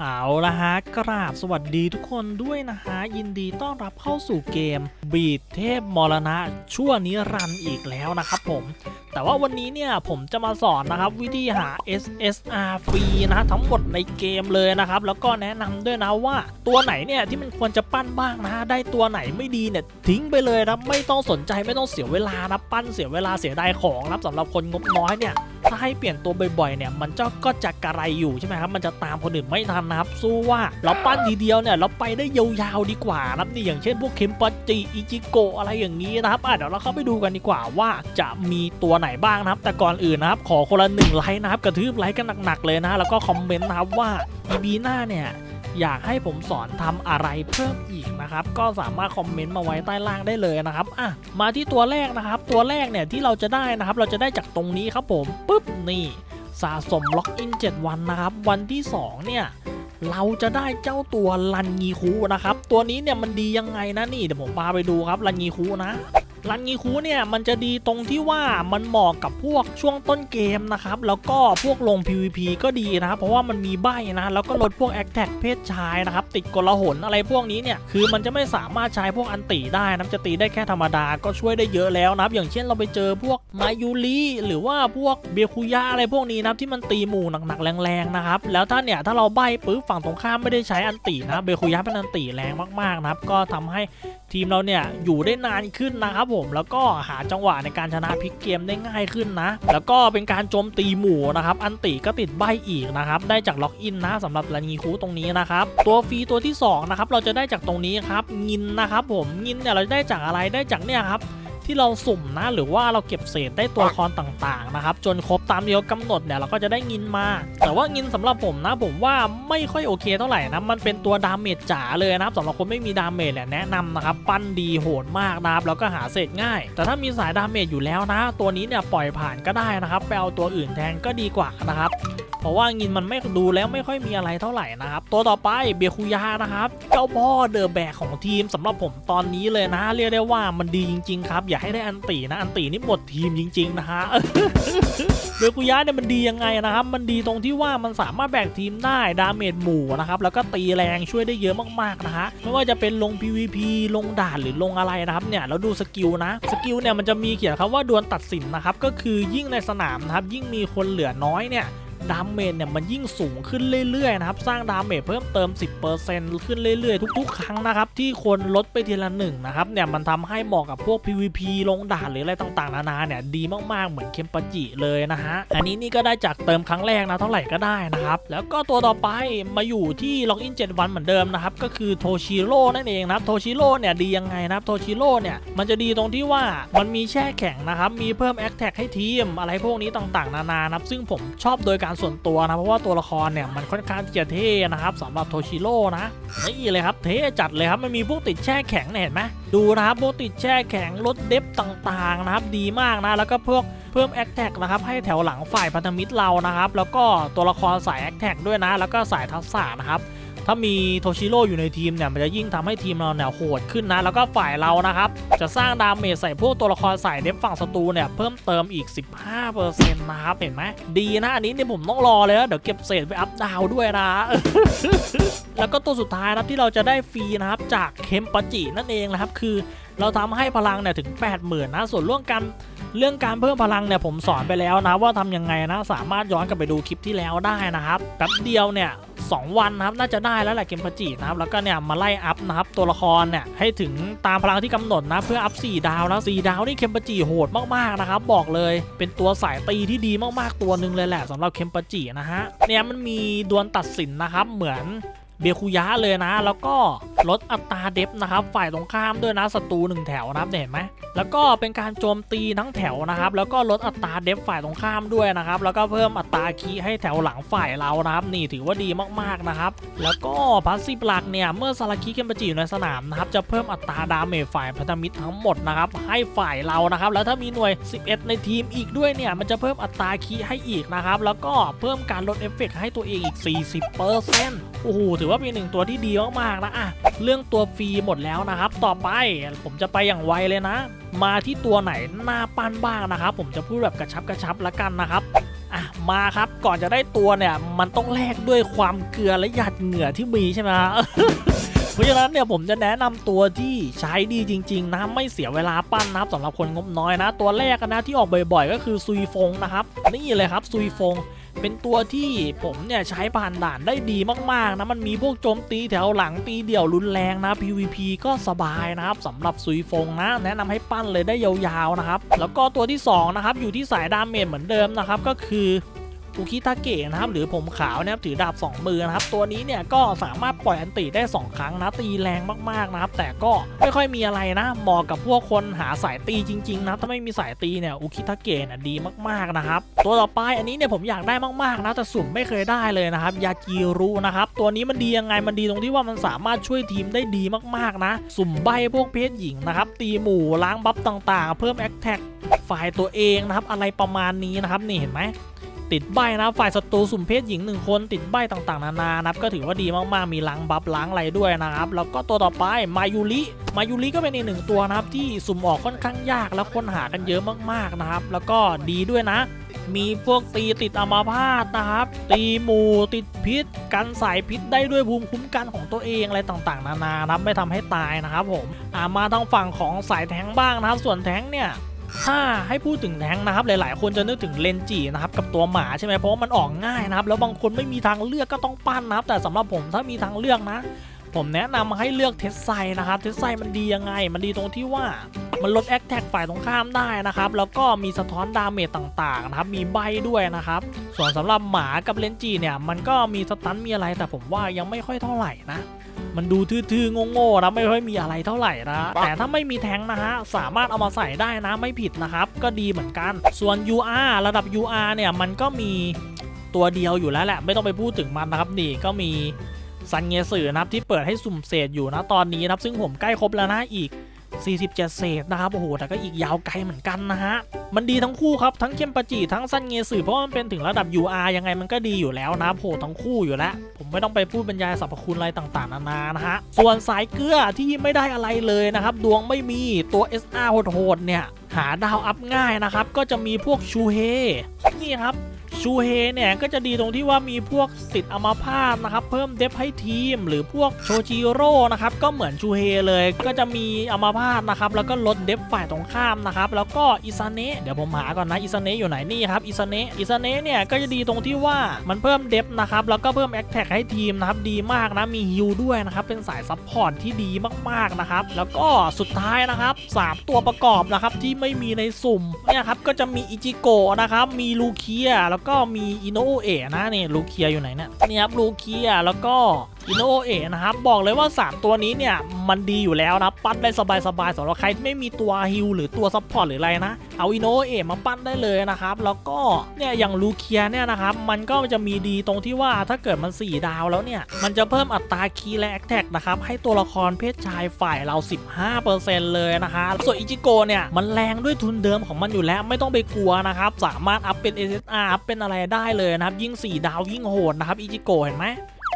เอาละฮะกราบสวัสดีทุกคนด้วยนะฮะ ยินดีต้อนรับเข้าสู่เกม บีดเทพมรณะ ชั่วนี้รันอีกแล้วนะครับผม แต่ว่าวันนี้เนี่ยผมจะมาสอนนะครับ วิธีหา SSR ฟรีนะทั้งหมด ในเกมเลยนะครับ แล้วก็แนะนำด้วยนะว่าตัวไหนเนี่ยที่มันควรจะปั้นบ้างนะฮะได้ตัวไหนไม่ดีเนี่ยทิ้งไปเลยนะไม่ต้องสนใจไม่ต้องเสียเวลานะปั้นเสียเวลาเสียดายของนะสำหรับคนงบน้อยเนี่ยถ้าให้เปลี่ยนตัวบ่อยๆเนี่ยมันจ้าก็จะกระไรอยู่ใช่ไหมครับมันจะตามคนอื่นไม่ทันนะครับสู้ว่าเราปั้นทีเดียวเนี่ยเราไปได้ยาวๆดีกว่านะครับนี่อย่างเช่นพวกเคมปัจจิอิจิโกะอะไรอย่างนี้นะครับอะเดี๋ยวเราเข้าไปดูกันดีกว่าว่าจะมีตัวไหนบ้างนะครับ แต่ก่อนอื่นนะครับขอคนละหนึ่งไลค์นะครับกระทืบไลค์กันหนักๆเลยนะแล้วก็คอมเมนต์นะครับว่า EP หน้าเนี่ยอยากให้ผมสอนทำอะไรเพิ่มอีกนะครับ ก็สามารถคอมเมนต์มาไว้ใต้ล่างได้เลยนะครับอะมาที่ตัวแรกนะครับ ตัวแรกเนี่ยที่เราจะได้นะครับ เราจะได้จากตรงนี้ครับผมปุ๊บนี่สะสมล็อกอิน 7 วันนะครับ วันที่ 2 เนี่ย เราจะได้เจ้าตัวลันงีคูนะครับ ตัวนี้เนี่ยมันดียังไงนะนี่เดี๋ยวผมพาไปดูครับลันงีคูนะ ลันงีคูเนี่ยมันจะดีตรงที่ว่ามันเหมาะกับพวกช่วงต้นเกมนะครับ แล้วก็พวกลง PVP ก็ดีนะครับ เพราะว่ามันมีใบนะแล้วก็ลดพวกแอคแท็กเพศชายนะครับ ติดกลหนอะไรพวกนี้เนี่ย คือมันจะไม่สามารถใช้พวกอันติได้นะจะตีได้แค่ธรรมดาก็ช่วยได้เยอะแล้วนะครับ อย่างเช่นเราไปเจอพวกมายูริหรือว่าพวกเบียคุยะอะไรพวกนี้นะที่มันตีหมู่หนักๆแรงๆนะครับแล้วถ้าเนี่ยถ้าเราใบปุ๊บฝั่งตรงข้ามไม่ได้ใช้อันตินะเบคุยะเป็นอันติแรงมากๆนะครับก็ทำให้ทีมเราเนี่ยอยู่ได้นานขึ้นนะครับผมแล้วก็หาจังหวะในการชนะพลิกเกมได้ง่ายขึ้นนะ แล้วก็เป็นการโจมตีหมู่นะครับ อันติก็ติดใบอีกนะครับ ได้จากล็อกอินนะสำหรับลานีคูตรงนี้นะครับ ตัวฟรีตัวที่สองนะครับเราจะได้จากตรงนี้ครับ งินนะครับผม งินเนี่ยเราจะได้จากอะไรได้จากเนี่ยครับ ที่เราสุ่มนะหรือว่าเราเก็บเศษได้ตัวละครต่างๆนะครับจนครบตามที่เขากำหนดเนี่ยเราก็จะได้เงินมา แต่ว่าเงินสำหรับผมนะ ผมว่าไม่ค่อยโอเคเท่าไหร่นะมันเป็นตัวดาเมจจ๋าเลยนะครับสำหรับคนไม่มีดาเมจเนี่ยแนะนำนะครับปั้นดีโหดมากนะครับแล้วก็หาเศษง่าย แต่ถ้ามีสายดาเมจอยู่แล้วนะ ตัวนี้เนี่ยปล่อยผ่านก็ได้นะครับไปเอาตัวอื่นแทนก็ดีกว่านะครับ เพราะว่างินมันไม่ดูแล้วไม่ค่อยมีอะไรเท่าไหร่นะครับ ตัวต่อไปเบียคุยานะครับ เจ้าพ่อเดอะแบกของทีมสำหรับผมตอนนี้เลยนะ เรียกได้ว่ามันดีจริง ๆ ครับ อย่าให้ได้อันตีนะอันตีนี่หมดทีมจริง ๆ นะฮะเบียคุยาเนี่ยมันดียังไงนะครับ มันดีตรงที่ว่ามันสามารถแบกทีมได้ดาเมจหมู่นะครับแล้วก็ตีแรงช่วยได้เยอะมากๆนะฮะไม่ว่าจะเป็นลง PVP ลงด่านหรือลงอะไรนะครับเนี่ยแล้วดูสกิลนะสกิลเนี่ยมันจะมีเขียนคำว่าดวลตัดสินนะครับก็คือยิ่งในสนามนะครับยิ่งมีคนเหลือน้อยเนี่ย ดาเมจเนี่ยมันยิ่งสูงขึ้นเรื่อยๆนะครับสร้างดาเมจเพิ่มเติม 10%ขึ้นเรื่อยๆ ทุกๆ ครั้งนะครับที่คนลดไปทีละหนึ่งนะครับเนี่ยมันทำให้เหมาะกับพวก PVP ลงด่านหรืออะไรต่างๆ นานาเนี่ยดีมากๆเหมือนเคมปาจิเลยนะฮะอันนี้นี่ก็ได้จากเติมครั้งแรกนะเท่าไหร่ก็ได้นะครับแล้วก็ตัวต่อไปมาอยู่ที่ล็อกอิน7วันเหมือนเดิมนะครับก็คือโทชิโร่นั่นเองนะครับโทชิโร่เนี่ยดียังไงนะครับโทชิโร่เนี่ยมันจะดีตรงที่ว่ามันมีแช่แข็งนะครับมีเพิ่มแอคแท็กให้ทีมอะไรพวกนี้ต่างๆ นานานะครับซึ่งผมชอบโดยการส่วนตัวนะ เพราะว่าตัวละครเนี่ยมันค่อนข้างที่จะเท่นะครับสำหรับโทชิโร่นะนี่เลยครับเท่จัดเลยครับมันมีพวกติดแช่แข็งเนี่ยเห็นไหมดูนะครับพวกติดแช่แข็งลดเดฟต่างๆนะครับดีมากนะแล้วก็พวกเพิ่มแอคแท็กนะครับให้แถวหลังฝ่ายพันธมิตรเรานะครับแล้วก็ตัวละครสายแอคแท็กด้วยนะ แล้วก็สายทักษะนะครับ ถ้ามีโทชิโร่อยู่ในทีมเนี่ยมันจะยิ่งทำให้ทีมเราเนี่ยโหดขึ้นนะ แล้วก็ฝ่ายเรานะครับ จะสร้างดาเมจใส่พวกตัวละครสายเดฟฝั่งศัตรูเนี่ยเพิ่มเติมอีก 15%นะครับเห็นไหมดีนะอันนี้เนี่ยผมต้องรอเลยนะเดี๋ยวเก็บเศษไปอัพดาวด้วยนะ แล้วก็ตัวสุดท้ายนะครับที่เราจะได้ฟรีนะครับจากเคมปจินั่นเองนะครับคือเราทำให้พลังเนี่ยถึง 80,000นะส่วนเรื่องการเรื่องการเพิ่มพลังเนี่ยผมสอนไปแล้วนะว่าทำยังไงนะสามารถย้อนกลับไปดูคลิปที่แล้วได้นะครับแป๊บเดียวเนี่ย สองวันนะครับน่าจะได้แล้วแหละเกมพจินะครับแล้วก็เนี่ยมาไล่อัพนะครับตัวละครเนี่ยให้ถึงตามพลังที่กำหนดนะเพื่ออัพ 4 ดาวแล้ว4ดาวนี่เคมปจิโหดมากๆนะครับบอกเลยเป็นตัวสายตีที่ดีมากๆตัวหนึ่งเลยแหละสำหรับเคมปจินะฮะเนี่ยมันมีดวลตัดสินนะครับเหมือน เบียคุยะเลยนะ แล้วก็ลดอัตราเดฟนะครับ ฝ่ายตรงข้ามด้วยนะศัตรูหนึ่งแถวนะครับเนี่ยเห็นไหมแล้วก็เป็นการโจมตีทั้งแถวนะครับ แล้วก็ลดอัตราเดฟฝ่ายตรงข้ามด้วยนะครับ แล้วก็เพิ่มอัตราคีให้แถวหลังฝ่ายเรานะครับ นี่ถือว่าดีมากๆนะครับ แล้วก็พาสซีฟหลักเนี่ยเมื่อซาราคิเกมปจิอยู่ในสนามนะครับจะเพิ่มอัตราดาเมจฝ่ายพันธมิตรทั้งหมดนะครับให้ฝ่ายเรานะครับ แล้วถ้ามีหน่วย 11 ในทีมอีกด้วยเนี่ยมันจะเพิ่มอัตราคีให้อีกนะครับแล้วก็เพิ่มการลดเอฟเฟกให้ตัวเองอีก 40%โอ้โหถือว่าเป็นหนึ่งตัวที่ดีมากๆนะอะเรื่องตัวฟรีหมดแล้วนะครับ ต่อไปผมจะไปอย่างไวเลยนะ มาที่ตัวไหนหน้าปั้นบ้างนะครับ ผมจะพูดแบบกระชับกระชับละกันนะครับอะมาครับก่อนจะได้ตัวเนี่ยมันต้องแลกด้วยความเกลือและหยาดเหงื่อที่มีใช่ไหมฮะเพราะฉะนั้นเนี่ยผมจะแนะนำตัวที่ใช้ดีจริง ๆนะไม่เสียเวลาปั้นนะครับสำหรับคนงบน้อยนะ ตัวแรกนะที่ออกบ่อยๆ ก็คือซุยฟงนะครับนี่เลยครับซุยฟง เป็นตัวที่ผมเนี่ยใช้ผ่านด่านได้ดีมากๆนะมันมีพวกโจมตีแถวหลังตีเดี่ยวรุนแรงนะ PVP ก็สบายนะครับสำหรับซุยฟงนะ แนะนำให้ปั้นเลยได้ยาวๆนะครับ แล้วก็ตัวที่สองนะครับอยู่ที่สายดาเมจเหมือนเดิมนะครับก็คือ อุคิทาเกะนะครับหรือผมขาวนะครับถือดาบ 2 มือนะครับตัวนี้เนี่ยก็สามารถปล่อยอันติได้ 2 ครั้งนะตีแรงมากๆนะครับแต่ก็ไม่ค่อยมีอะไรนะเหมาะกับพวกคนหาสายตีจริงๆนะถ้าไม่มีสายตีเนี่ยอุคิทาเกะน่ะดีมากๆนะครับตัวต่อไปอันนี้เนี่ยผมอยากได้มากๆนะแต่สุ่มไม่เคยได้เลยนะครับยาจิรุนะครับตัวนี้มันดียังไงมันดีตรงที่ว่ามันสามารถช่วยทีมได้ดีมากๆนะ สุ่มใบพวกเพศหญิงนะครับตีหมู่ล้างบัฟต่างๆ เพิ่มแอคแท็กฝ่ายตัวเองนะครับอะไรประมาณนี้นะครับนี่เห็นไหม ติดใบนะฝ่ายศัตรูสุ่มเพศหญิงหนึ่งคนติดใบต่างๆ นานานะครับก็ถือว่าดีมากๆ มีล้างบัฟล้างอะไรด้วยนะครับ แล้วก็ตัวต่อไปมายูริมายูริก็เป็นอีกหนึ่งตัวนะครับที่สุ่มออกค่อนข้างยากแล้วคนหากันเยอะมากๆนะครับ แล้วก็ดีด้วยนะมีพวกตีติดอัมาพาตนะครับ ตีหมูติดพิษ กันสายพิษได้ด้วยภูมิคุ้มกันของตัวเองอะไรต่างๆ นานานะไม่ทำให้ตายนะครับผม อ่ามาทางฝั่งของสายแทงบ้างนะครับ ส่วนแทงเนี่ย ถ้าให้พูดถึงแทงนะครับหลาย ๆ คนจะนึกถึงเลนจีนะครับกับตัวหมาใช่ไหมเพราะมันออกง่ายนะครับแล้วบางคนไม่มีทางเลือกก็ต้องปั้นนะครับ แต่สำหรับผมถ้ามีทางเลือกนะ ผมแนะนำให้เลือกเทสไซนะครับเทสไซมันดียังไง มันดีตรงที่ว่ามันลดแอคแท็กฝ่ายตรงข้ามได้นะครับ แล้วก็มีสะท้อนดาเมจต่าง ๆ นะครับ มีใบด้วยนะครับ ส่วนสำหรับหมากับเลนจีเนี่ยมันก็มีสตันมีอะไรแต่ผมว่ายังไม่ค่อยเท่าไหร่นะ มันดูทื่อๆโง่ๆนะไม่ค่อยมีอะไรเท่าไหร่นะ แต่ถ้าไม่มีแทงค์นะฮะ สามารถเอามาใส่ได้นะไม่ผิดนะครับ ก็ดีเหมือนกัน ส่วน UR ระดับ UR เนี่ย มันก็มีตัวเดียวอยู่แล้วแหละ ไม่ต้องไปพูดถึงมันนะครับนี่ก็มีซันเงสือนะครับที่เปิดให้สุ่มเศษอยู่นะตอนนี้นะครับ ซึ่งผมใกล้ครบแล้วนะอีก 47 เศษนะครับโอ้โหแต่ก็อีกยาวไกลเหมือนกันนะฮะ มันดีทั้งคู่ครับ ทั้งเข้มปาจิทั้งซันเงสือเพราะมันเป็นถึงระดับ UR ยังไงมันก็ดีอยู่แล้วนะโหทั้งคู่อยู่แล้ว ผมไม่ต้องไปพูดบรรยายสรรพคุณอะไรต่างๆนานานะฮะ ส่วนสายเกลือที่ไม่ได้อะไรเลยนะครับ ดวงไม่มีตัว SR โหดๆเนี่ยหาดาวอัพง่ายนะครับก็จะมีพวกชูเฮนี่ครับ ชูเฮเนี่ยก็จะดีตรงที่ว่ามีพวกติดอมาพาตนะครับเพิ่มเดฟให้ทีม หรือพวกโชจิโร่นะครับก็เหมือนชูเฮเลยก็จะมีอมาพาตนะครับแล้วก็ลดเดฟฝ่ายตรงข้ามนะครับแล้วก็อิซาเนะเดี๋ยวผมหาก่อนนะอิซาเนะอยู่ไหนนี่ครับอิซาเนะอิซาเนะเนี่ยก็จะดีตรงที่ว่ามันเพิ่มเดฟนะครับแล้วก็เพิ่มแอคแท็กให้ทีมนะครับดีมากนะมีฮิลด้วยนะครับเป็นสายซัพพอร์ตที่ดีมากๆนะครับแล้วก็สุดท้ายนะครับสามตัวประกอบนะครับที่ไม่มีในสุ่มเนี่ยครับก็จะมีอิจิโกะนะครับมีลูเคียแล้วก็มีอินโนเอะนะนี่ลูเคียอยู่ไหนเนี่ยนี่ครับลูเคียแล้วก็ อิโนเอะนะครับบอกเลยว่า 3 ตัวนี้เนี่ยมันดีอยู่แล้วนะปั้นได้สบายๆสำหรับใครที่ไม่มีตัวฮิลหรือตัวซัพพอร์ตหรืออะไรนะ เอาอิโนเอะมาปั้นได้เลยนะครับแล้วก็เนี่ยอย่างลูเคียเนี่ยนะครับมันก็จะมีดีตรงที่ว่าถ้าเกิดมัน 4 ดาวแล้วเนี่ยมันจะเพิ่มอัตราคีย์และแอคแท็กนะครับให้ตัวละครเพศชายฝ่ายเรา 15%เลยนะคะส่วนอิจิโกะเนี่ยมันแรงด้วยทุนเดิมของมันอยู่แล้วไม่ต้องไปกลัวนะครับสามารถอัพเป็น SSR อัพเป็นอะไรได้เลยนะครับยิ่ง 4 ดาวยิ่งโหดนะครับอิจิโกเห็นไหม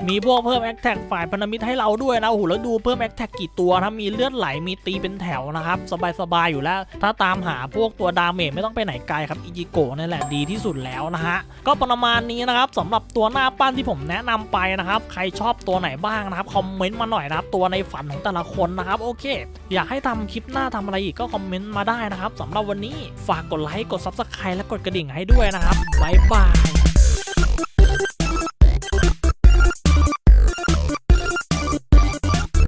มีพวกเพิ่มแอคแท็กฝ่ายพันธมิตรให้เราด้วยนะโอ้โหแล้วดูเพิ่มแอคแท็กกี่ตัวนะมีเลือดไหลมีตีเป็นแถวนะครับสบายๆอยู่แล้ว ถ้าตามหาพวกตัวดาเมจไม่ต้องไปไหนไกลครับอิจิโกะนี่แหละดีที่สุดแล้วนะฮะก็ประมาณนี้นะครับสำหรับตัวหน้าปั้นที่ผมแนะนำไปนะครับใครชอบตัวไหนบ้างนะครับคอมเมนต์มาหน่อยนะครับตัวในฝันของแต่ละคนนะครับโอเค อยากให้ทำคลิปหน้าทำอะไรอีกก็คอมเมนต์มาได้นะครับสำหรับวันนี้ฝากกดไลค์กด Subscribe และกดกระดิ่งให้ด้วยนะครับบ๊ายบาย